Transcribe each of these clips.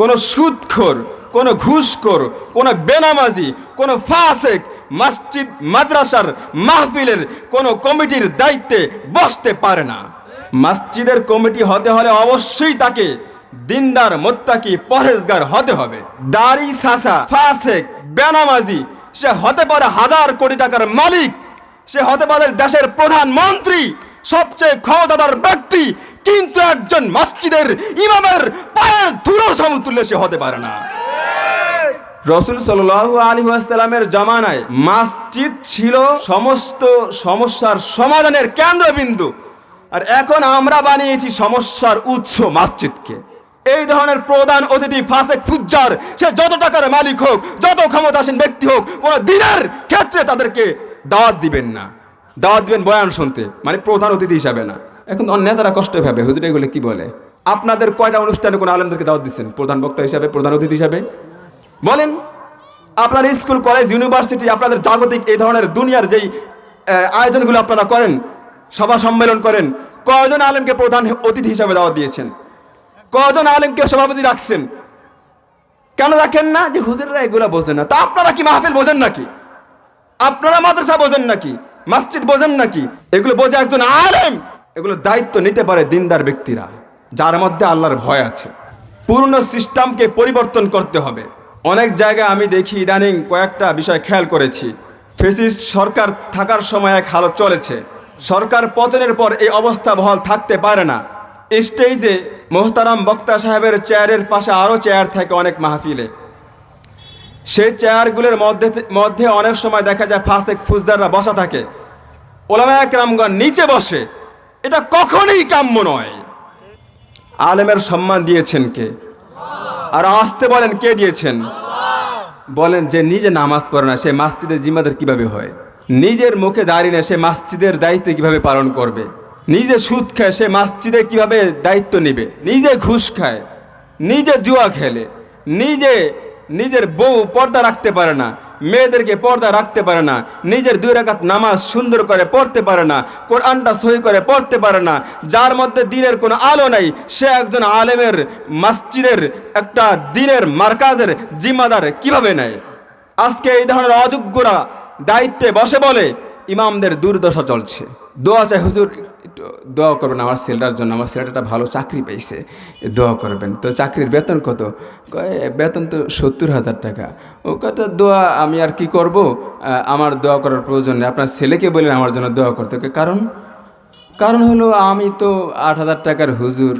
কোনো সুদখোর, কোনো ঘুষখোর, কোনো বেনামাজি, কোনো ফাসেক মসজিদ, মাদ্রাসার মাহফিলের কোনো কমিটির দায়িত্বে বসতে পারে না। মসজিদের কমিটি হতে হলে অবশ্যই তাকে দিনদার, মোত্তাকি পরেজগার হতে হবে। দাড়ি সাসা ফাসেক, বেনামাজি, সে হতে পারে হাজার কোটি টাকার মালিক, সে হতে পারে দেশের প্রধানমন্ত্রী, সবচেয়ে ক্ষমতাধর ব্যক্তি কিন্তু একজন মসজিদের ইমামের পায়ের ধুলো সমতুল্য সে হতে পারে না। রসুল সাল্লাল্লাহু আলী আসসালামের জামানায় মসজিদ ছিল সমস্ত সমস্যার সমাধানের কেন্দ্রবিন্দু। আর এখন আমরা বানিয়েছি সমস্যার উৎস মসজিদকে। এই ধরনের প্রধান অতিথি ফাসেক ফুজ্জার, সে যত টাকার মালিক হোক, যত ক্ষমতাসীন ব্যক্তি হোক, কোনো দিনের ক্ষেত্রে তাদেরকে দাওয়াত দিবেন না। দাওয়াত দিবেন বয়ান শুনতে মানে প্রধান অতিথি হিসাবে না। এখন অন্য নেতারা কষ্ট ভাবে হুজুর এগুলো কি বলে? আপনাদের কয়টা অনুষ্ঠানে কোনো আলেমদেরকে দাওয়াত দিচ্ছেন প্রধান বক্তা হিসাবে, প্রধান অতিথি হিসাবে? বলেন, আপনার স্কুল, কলেজ, ইউনিভার্সিটি, আপনাদের জাগতিক এই ধরনের দুনিয়ার যেই আয়োজনগুলো আপনারা করেন, সভা সম্মেলন করেন, কয়জন আলেমকে প্রধান অতিথি হিসাবে দাওয়াত দিয়েছেন? কয়জন আলেমকে সভাপতি রাখছেন? কেন রাখেন না? যে হুজুররা এগুলো বোঝেন না। তা আপনারা কি মাহফিল বোঝেন নাকি? আপনারা মাদ্রাসা বোঝেন নাকি? মসজিদ বোঝেন নাকি? এগুলো বোঝে একজন আলেম। এগুলো দায়িত্ব নিতে পারে দিনদার ব্যক্তিরা, যার মধ্যে আল্লাহর ভয় আছে। পুরনো সিস্টেমকে পরিবর্তন করতে হবে। অনেক জায়গায় আমি দেখি ইদানিং কয়েকটা বিষয় খেয়াল করেছি। ফেসিস্ট সরকার থাকার সময় এক হালত চলেছে। সরকার পতনের পর এই অবস্থা বহাল থাকতে পারে না। স্টেজে মোহতারাম বক্তা সাহেবের চেয়ারের পাশে আরও চেয়ার থাকে অনেক মাহফিলে। সেই চেয়ারগুলোর মধ্যে মধ্যে অনেক সময় দেখা যায় ফাসেক ফুজদাররা বসা থাকে। ওলামা একরামগণ নিচে বসে। এটা কখনোই কাম্য নয়। আলেমের সম্মান দিয়েছেন কে? আর আসতে বলেন কে দিয়েছেন? বলেন যে নিজে নামাজ পড়ে না, সে মাসজিদের জিম্মাদার কীভাবে হয়? নিজের মুখে দাঁড়িয়ে না সে মাসজিদের দায়িত্ব কীভাবে পালন করবে? নিজে সুদ খায়, সে মাসজিদে কীভাবে দায়িত্ব নেবে? নিজে ঘুষ খায়, নিজে জুয়া খেলে, নিজে নিজের বউ পর্দা রাখতে পারে না মেয়েদেরকে পর্দা রাখতে পারে না, নিজের দুই রেখাত নামাজ সুন্দর করে পড়তে পারে না, কোরআনটা সহি করে পড়তে পারে না, যার মধ্যে দিনের কোনো আলো নাই, সে একজন আলেমের মাসজিদের একটা দিনের মার্কাজের জিম্মাদার কীভাবে নেয়? আজকে এই ধরনের অযোগ্যরা দায়িত্বে বসে বলে ইমামদের দুর্দশা চলছে। দোয়া চাই হুজুর একটু দোয়া করবেন আমার ছেলেটার জন্য আমার ছেলেটা ভালো চাকরি পাইছে দোয়া করবেন। তো চাকরির বেতন কত? কয়, বেতন তো সত্তর হাজার টাকা। ও কথা দোয়া আমি আর কি করব? আমার দোয়া করার প্রয়োজন নেই আপনার ছেলেকে বললেন আমার জন্য দোয়া করতে। কারণ? কারণ হলো আমি তো আট হাজার টাকার হুজুর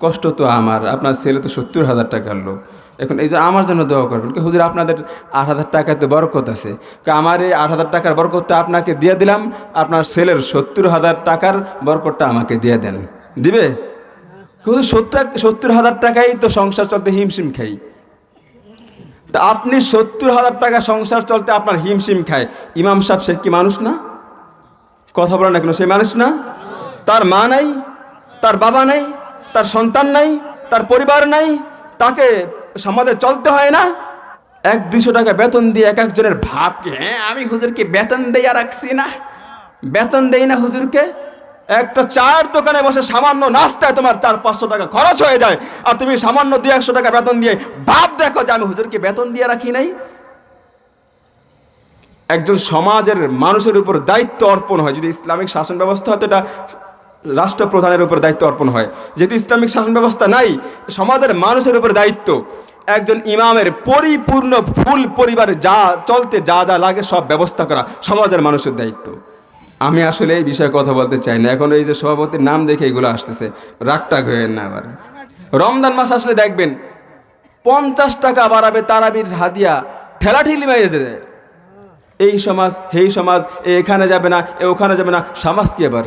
কষ্ট তো আমার, আপনার ছেলে তো সত্তর হাজার টাকার লোক। এখন এই যে আমার জন্য দোয়া করবেন, কি হুজুর আপনাদের আট হাজার টাকাতে বরকত আছে। আমার এই আট হাজার টাকার বরকতটা আপনাকে দিয়ে দিলাম, আপনার ছেলের সত্তর হাজার টাকার বরকতটা আমাকে দিয়ে দেন। দিবে? কিন্তু সত্তর সত্তর হাজার টাকাই তো সংসার চলতে হিমশিম খাই। তা আপনি সত্তর হাজার টাকা সংসার চলতে আপনার হিমশিম খায়। ইমাম সাহেব, সে কি মানুষ না? কথা বলে না কেন? সে মানুষ না? তার মা নাই, তার বাবা নাই তার সন্তান নাই, তার পরিবার নাই, তাকে সমাজে চলতে হয় না। এক দুশো টাকা বেতন দিয়ে এক একজনের ভাবকে হ্যাঁ আমি হুজুরকে বেতন দেয়া রাখছি না। বেতন দেই না হুজুরকে। একটা চায়ের দোকানে বসে সামান্য নাস্তায় তোমার চার, পাঁচশো টাকা খরচ হয়ে যায়। আর তুমি সামান্য দুই, একশো টাকা বেতন দিয়ে ভাব দেখো যে আমি হুজুরকে বেতন দিয়ে রাখি নাই। একজন সমাজের মানুষের উপর দায়িত্ব অর্পণ হয়। যদি ইসলামিক শাসন ব্যবস্থা হতো, এটা রাষ্ট্রপ্রধানের উপর দায়িত্ব অর্পণ হয়। যেহেতু ইসলামিক শাসন ব্যবস্থা নাই, সমাজের মানুষের উপর দায়িত্ব। একজন ইমামের পরিপূর্ণ ফুল পরিবার যা চলতে যা যা লাগে সব ব্যবস্থা করা সমাজের মানুষের দায়িত্ব। আমি আসলে এই বিষয়ে কথা বলতে চাই না। এখন এই যে সভাপতির নাম দেখে এগুলো আসতেছে রাগটাগ হয়ে না আবার। রমজান মাস আসলে দেখবেন, পঞ্চাশ টাকা বাড়াবে তারাবির হাদিয়া ঠেলাঠিলি মেরে দেয়। এই সমাজ সেই সমাজ এখানে যাবে না, এ ওখানে যাবে না, সমাজ কি এবার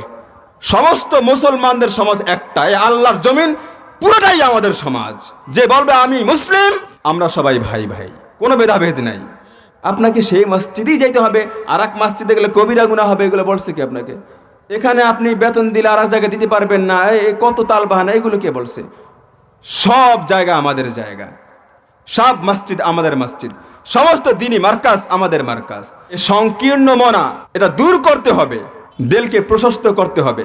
সমস্ত মুসলমানদের সমাজ একটা। এই আল্লাহর জমিন পুরোটাই আমাদের সমাজ। যে বলবে, আমি মুসলিম, আমরা সবাই ভাই ভাই। কোনো ভেদাভেদ নাই। আপনাকে সেই মসজিদেই যাইতে হবে। আর এক মসজিদে গেলে কবিরা গুণা হবে, এগুলো বলছে কি আপনাকে? এখানে আপনি বেতন দিলে আর এক জায়গায় দিতে পারবেন না। এ কত তাল বাহানা, এগুলো কে বলছে? সব জায়গা আমাদের জায়গা। সব মসজিদ আমাদের মসজিদ। সমস্ত দিনই মার্কাজ আমাদের মার্কাজ। এ সংকীর্ণ মনা, এটা দূর করতে হবে। দিলকে প্রশস্ত করতে হবে।